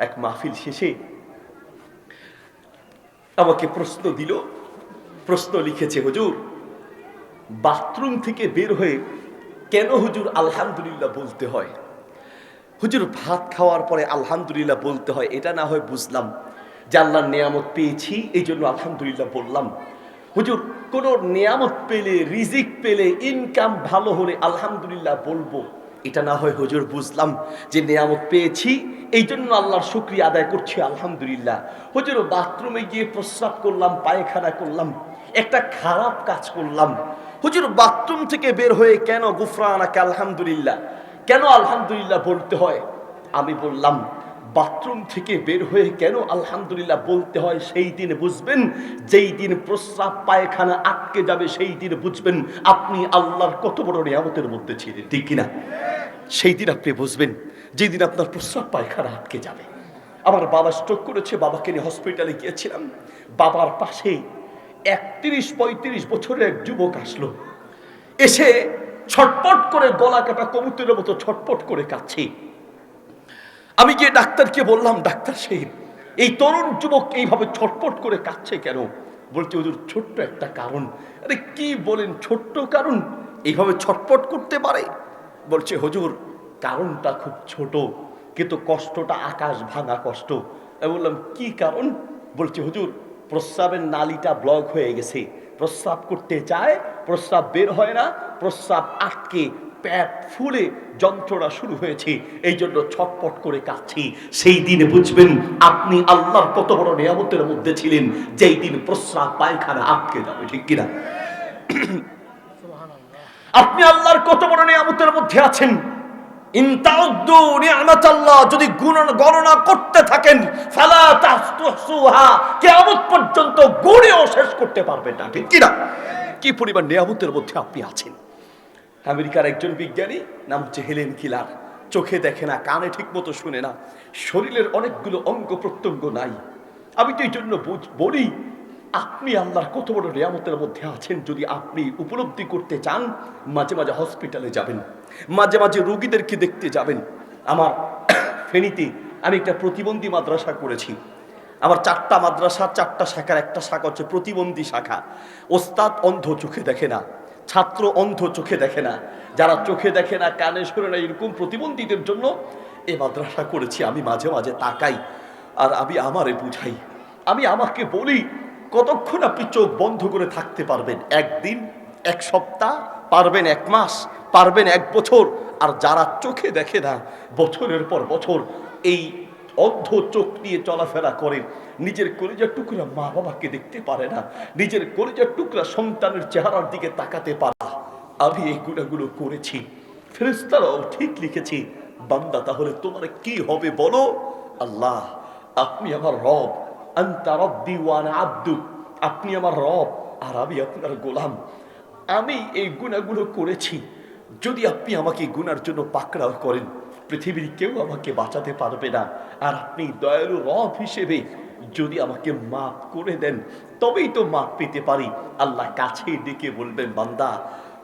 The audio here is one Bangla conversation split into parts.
এক মাহফিল শেষে আমাকে প্রশ্ন দিল, প্রশ্ন লিখেছে, হুজুর, বাথরুম থেকে বের হয়ে কেন হুজুর আলহামদুলিল্লাহ বলতে হয়? হুজুর, ভাত খাওয়ার পরে আলহামদুলিল্লাহ বলতে হয়, এটা না হয় বুঝলাম আল্লাহর নিয়ামত পেয়েছি, এই জন্য আলহামদুলিল্লাহ বললাম। হুজুর, কোন নিয়ামত পেলে, রিজিক পেলে ইনকাম ভালো হলে আলহামদুলিল্লাহ বলব। এটা না হয় হুজুর বুঝলাম যে নিয়ামত পেয়েছি এই জন্য আল্লাহর শুক্রিয়া আদায় করছি, আলহামদুলিল্লাহ। হুজুর, বাথরুমে গিয়ে প্রস্রাব করলাম, পায়খানা করলাম, একটা খারাপ কাজ করলাম। হুজুর, বাথরুম থেকে বের হয়ে কেন গুফরানাকে আলহামদুলিল্লাহ? কেন আলহামদুলিল্লাহ বলতে হয়? আমি বললাম, বাথরুম থেকে বের হয়ে কেন আলহামদুলিল্লাহ বলতে হয় সেই দিন বুঝবেন, যেই দিন প্রস্রাব পায়খানা আটকে যাবে সেই দিন বুঝবেন, আপনি আল্লাহর কত বড় নিয়ামতের মধ্যে ছিলেন, ঠিক কিনা? সেই দিন আপনি বুঝবেন, যেদিন আপনার প্রস্রাব পায়খানা আটকে যাবে। আমার বাবা স্ট্রোক করেছে, বাবাকে নিয়ে হসপিটালে গিয়েছিলাম। বাবার পাশে একত্রিশ পঁয়ত্রিশ বছরের এক যুবক আসলো। এসে ছটপট করে গলা কাটা কবুতরের মতো ছটপট করে কাচ্ছে আমি গিয়ে ডাক্তারকে বললাম, ডাক্তার সাহেব, এই তরুণ যুবক এইভাবে ছটপট করে কাচ্ছে কেন? বলছে ওদের ছোট্ট একটা কারণ। আরে, কি বলেন, ছোট্ট কারণ? এইভাবে ছটপট করতে পারে? বলছে, হুজুর, কারণটা খুব ছোট, কিন্তু কষ্টটা আকাশ ভাঙা কষ্ট। আমি বললাম, কি কারণ? বলছে, হুজুর, প্রস্রাবের নালিটা ব্লক হয়ে গেছে। প্রস্রাব করতে চায়, প্রস্রাব বের হয় না, প্রস্রাব আটকে প্যাট ফুলে যন্ত্রণা শুরু হয়েছে। এই জন্য ছটপট করে কাচ্ছি সেই দিনে বুঝবেন, আপনি আল্লাহর কত বড় নিয়ামতের মধ্যে ছিলেন, যেই দিন প্রস্রাব পায়খানা আটকে যাবে, ঠিক কিনা? আপনি আল্লাহর কত বড় নিয়ামতের মধ্যে আছেন? যদি গণনা করতে থাকেন পর্যন্ত গুণেও শেষ করতে পারবেন না। ঠিক কিনা? কি পরিমাণ নিয়ামতের মধ্যে আপনি আছেন? আমেরিকার একজন বিজ্ঞানী, নাম হচ্ছে হেলেন কিলার। চোখে দেখে না, কানে ঠিক মতো শুনে না। শরীরের অনেকগুলো অঙ্গ প্রত্যঙ্গ নাই। আমি তো এই জন্য বলি আপনি আল্লাহর কত বড় রেয়ামতের মধ্যে আছেন যদি আপনি উপলব্ধি করতে চান, মাঝে মাঝে হসপিটালে যাবেন, মাঝে মাঝে রোগীদেরকে দেখতে যাবেন। আমার ফেনীতে আমি একটা প্রতিবন্ধী মাদ্রাসা করেছি। আমার চারটা মাদ্রাসা, চারটা শাখার একটা শাখা হচ্ছে প্রতিবন্ধী শাখা। ওস্তাদ অন্ধ চোখে দেখে না, ছাত্র অন্ধ চোখে দেখে না। যারা চোখে দেখে না, কানে শোনে না, এরকম প্রতিবন্ধীদের জন্য এ মাদ্রাসা করেছি। আমি মাঝে মাঝে তাকাই আর আমি আমারে বুঝাই। আমি আমাকে বলি কতক্ষণ আপনি চোখ বন্ধ করে থাকতে পারবেন? একদিন, এক সপ্তাহ, পারবেন এক মাস, পারবেন এক বছর। আর যারা চোখে দেখে না, বছরের পর বছর এই অন্ধ চোখ নিয়ে চলাফেরা করেন। নিজের কলিজার টুকরা মা বাবাকে দেখতে পারে না। নিজের কলিজার টুকরা সন্তানের চেহারার দিকে তাকাতে পারে। আমি এই গুণাগুলো করেছি। ফেরেস্তারাও ঠিক লিখেছি, বান্দা, তাহলে তোমার কি হবে বলো? আল্লাহ, আপনি আমার রব। আব্দু। আপনি আমার রব আর আমি আপনার গোলাম। আমি এই গুণাগুলো করেছি। যদি আপনি আমাকে গুনার জন্য পাকড়াও করেন, পৃথিবীর কেউ আমাকে বাঁচাতে পারবে না। আর আপনি দয়ালু রব হিসেবে যদি আমাকে মাফ করে দেন, তবেই তো মাফ পেতে পারি। আল্লাহ কাছে ডেকে বলবেন, বান্দা,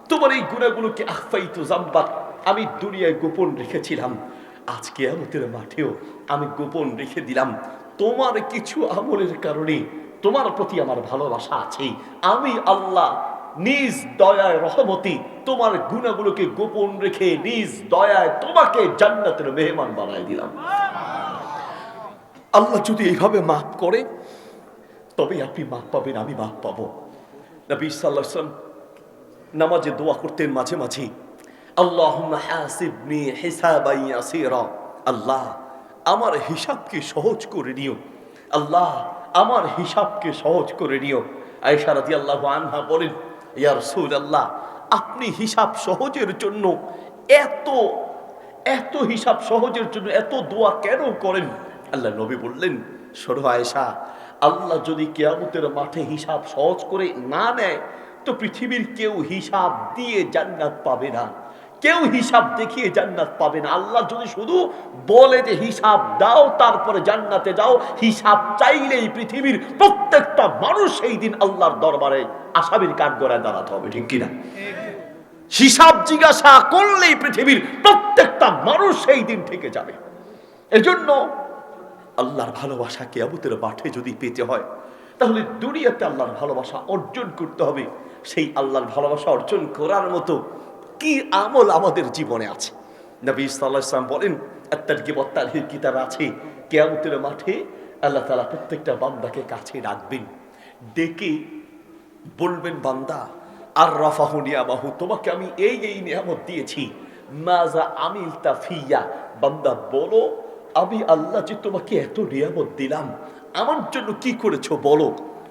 তোমার এই গুণাগুলোকে আহফাই তো জাম্বাত আমি দুনিয়ায় গোপন রেখেছিলাম। আজকে আমাদের মাঠেও আমি গোপন রেখে দিলাম। তোমার কিছু আমলের কারণে তোমার প্রতি আমার ভালোবাসা আছে। আমি আল্লাহ নিজ দয়ায় রহমতি তোমার গুণাগুলোকে গোপন রেখে নিজ দয়ায় তোমাকে জান্নাতের মেহমান বানায় দিলাম। আল্লাহ যদি এইভাবে মাফ করে তবে আপনি মাফ পাবেন, আমি মাফ পাবো। নবী সাল্লাহ সাল্লাম নামাজে দোয়া করতেন মাঝে মাঝে আল্লাহ আল্লাহ আমার হিসাবকে সহজ করে নিও। আল্লাহ আমার হিসাবকে সহজ করে নিও। আয়েশা আল্লাহ আনহা বলেন, ইয়া আল্লাহ আপনি হিসাব সহজের জন্য এত এত হিসাব সহজের জন্য এত দোয়া কেন করেন? আল্লাহ নবী বললেন সরু আয়েশা, আল্লাহ যদি কেয়ামতের মাঠে হিসাব সহজ করে না নেয়, তো পৃথিবীর কেউ হিসাব দিয়ে জান্নাত পাবে না। কেউ হিসাব দেখিয়ে জান্নাত পাবে না। আল্লাহ যদি শুধু বলে যে হিসাব দাও, তারপরে জান্নাতে যাও, হিসাব চাইলেই পৃথিবীর প্রত্যেকটা মানুষ সেই দিন আল্লাহর দরবারে আসামির কাঠগড়ায় দাঁড়াতে হবে, ঠিক কিনা? হিসাব জিজ্ঞাসা করলেই পৃথিবীর প্রত্যেকটা মানুষ সেই দিন থেকে যাবে। এজন্য আল্লাহর ভালোবাসা কেয়ামতের মাঠে যদি পেতে হয়, তাহলে দুনিয়াতে আল্লাহর ভালোবাসা অর্জন করতে হবে। সেই আল্লাহর ভালোবাসা অর্জন করার মতো কি আমল আমাদের জীবনে আছে? নবী সাল্লাহ ইসলাম বলেন আত্মার গিবত্তালহির কিতাব আছে। কেয়ামতের মাঠে আল্লাহ তালা প্রত্যেকটা বান্দাকে কাছে রাখবেন ডেকে বলবেন, বান্দা আর রাফাহু নিয়ামাহু, তোমাকে আমি এই এই নিয়ামত দিয়েছি। মাজা আমিল তাফিয়া বান্দা বলো, আমি আল্লাহ যে তোমাকে এত নিয়ামত দিলাম, আমার জন্য কি করেছ বলো?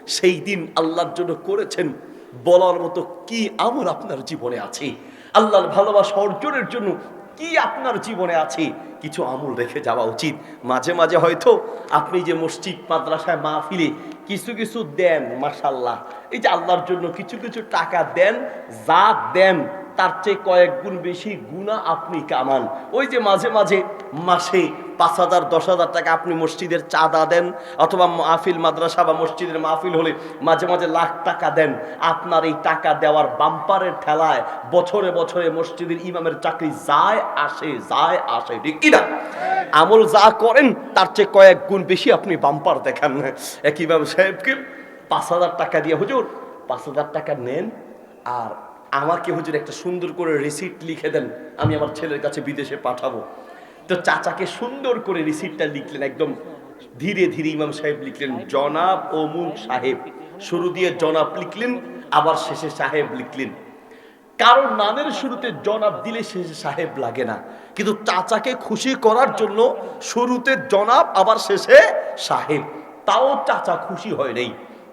সেই দিন আল্লাহর জন্য করেছেন। বলার মতো কি আমল আপনার জীবনে আছে? আল্লাহর ভালোবাসা অর্জনের জন্য কি আপনার জীবনে আছে? কিছু আমল রেখে যাওয়া উচিত। মাঝে মাঝে হয়তো আপনি যে মসজিদ, মাদ্রাসায় মাহফিলে কিছু কিছু দেন মাসাল্লাহ এই যে আল্লাহর জন্য কিছু কিছু টাকা দেন যা দেন, তার চেয়ে কয়েক গুণ বেশি গুণা আপনি কামান। ওই যে মাঝে মাঝে মাসে পাঁচ হাজার, দশ হাজার টাকা আপনি মসজিদের চাঁদা দেন অথবা মাহফিল মাদ্রাসা বা মসজিদের মাহফিল হলে মাঝে মাঝে লাখ টাকা দেন। আপনার এই টাকা দেওয়ার বাম্পারের ঠেলায় বছরে বছরে মসজিদের ইমামের চাকরি যায় আসে যায় আসে, ঠিক কিনা? আমল যা করেন, তার চেয়ে কয়েক গুণ বেশি আপনি বাম্পার দেখান। এক ইমাম সাহেবকে পাঁচ হাজার টাকা দিয়ে, হুজুর, পাঁচ হাজার টাকা নেন আর আমাকে হুজুর একটা সুন্দর করে রিসিট লিখে দেন। আমি আমার ছেলের কাছে বিদেশে পাঠাবো। তো চাচাকে সুন্দর করে রিসিপ্টটা লিখলেন, একদম ধীরে ধীরে ইমাম সাহেব লিখলেন, জনাব অমুক সাহেব। শুরু দিয়ে জনাব লিখলেন, আবার শেষে সাহেব লিখলেন। কারণ নামের শুরুতে জনাব দিলে শেষে সাহেব লাগে না। কিন্তু চাচাকে খুশি করার জন্য শুরুতে জনাব, আবার শেষে সাহেব। তাও চাচা খুশি হয় নাই।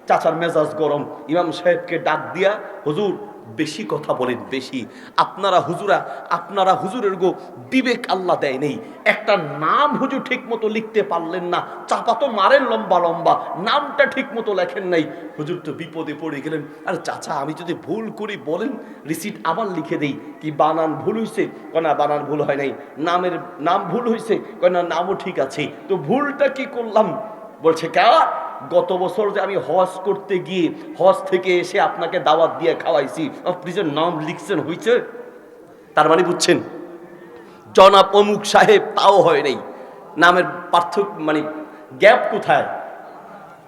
চাচার মেজাজ গরম। ইমাম সাহেবকে ডাক দিয়া, হুজুর বেশি কথা বলেন বেশি। আপনারা হুজুরা, আপনারা হুজুরের গো বিবেক আল্লাহ দেয় নেই। একটা নাম হুজুর ঠিক মতো লিখতে পারলেন না। চাপা তো মারেন লম্বা লম্বা। নামটা ঠিক মতো লেখেন নাই। হুজুর তো বিপদে পড়ে গেলেন। আর চাচা, আমি যদি ভুল করি বলেন রিসিট আবার লিখে দেই। কি বানান ভুল হয়েছে কনা বানান ভুল হয় নাই। নামের, নাম ভুল হয়েছে কনা নামও ঠিক আছে। তো ভুলটা কি করলাম? বলছে, কা? গত বছর যে আমি হজ করতে গিয়ে হজ থেকে এসে আপনাকে দাওয়াত দিয়ে খাওয়াইছি, আপনি যে নাম লিখছেন হয়েছে তার মানে বুঝছেন? জনাব অমুক সাহেব তাও হয় নাই। নামের পার্থক্য মানে গ্যাপ কোথায়?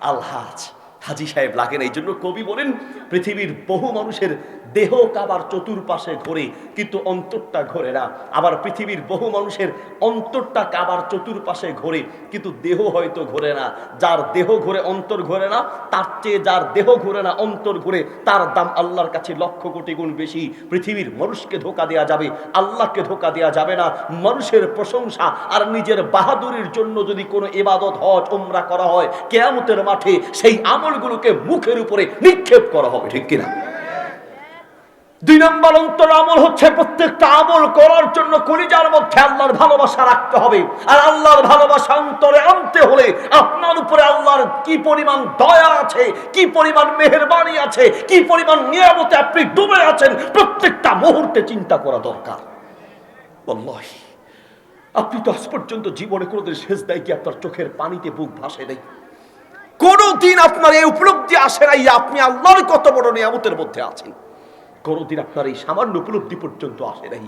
আলহাজ। হাজি সাহেব লাগেন। এই জন্য কবি বলেন, পৃথিবীর বহু মানুষের দেহ কাবার চতুর্পাশে ঘোরে, কিন্তু অন্তরটা ঘোরে না। আবার পৃথিবীর বহু মানুষের অন্তরটা কাবার চতুর্পাশে ঘোরে, কিন্তু দেহ হয়তো ঘোরে না। যার দেহ ঘোরে, অন্তর ঘোরে না। তার চেয়ে যার দেহ ঘোরে না, অন্তর ঘোরে, তার দাম আল্লাহর কাছে লক্ষ কোটি গুণ বেশি। পৃথিবীর মানুষকে ধোকা দেওয়া যাবে, আল্লাহকে ধোকা দেওয়া যাবে না। মানুষের প্রশংসা আর নিজের বাহাদুরির জন্য যদি কোনো এবাদত হজ, উমরা করা হয়, কেয়ামতের মাঠে সেই আমলগুলোকে মুখের উপরে নিক্ষেপ করা হবে, ঠিক কিনা? দুই নম্বর অন্তর আমল হচ্ছে প্রত্যেকটা আমল করার জন্য কলিজার মধ্যে আল্লাহর ভালোবাসা রাখতে হবে। আর আল্লাহর ভালোবাসা অন্তরে আনতে হলে আপনার উপরে আল্লাহর কি পরিমাণ দয়া আছে, কি পরিমাণ মেহেরবানি আছে, কি পরিমাণ নিয়ামতে আপনি ডুবে আছেন, প্রত্যেকটা মুহূর্তে চিন্তা করা দরকার। আপনি তো আজ পর্যন্ত জীবনে কোনোদিন শেষ দেয় কি আপনার চোখের পানিতে বুক ভাসে নেই? কোনোদিন আপনার এই উপলব্ধি আসে নাই আপনি আল্লাহর কত বড় নিয়ামতের মধ্যে আছেন। কোনোদিন আপনার এই সামান্য উপলব্ধি পর্যন্ত আসে নাই।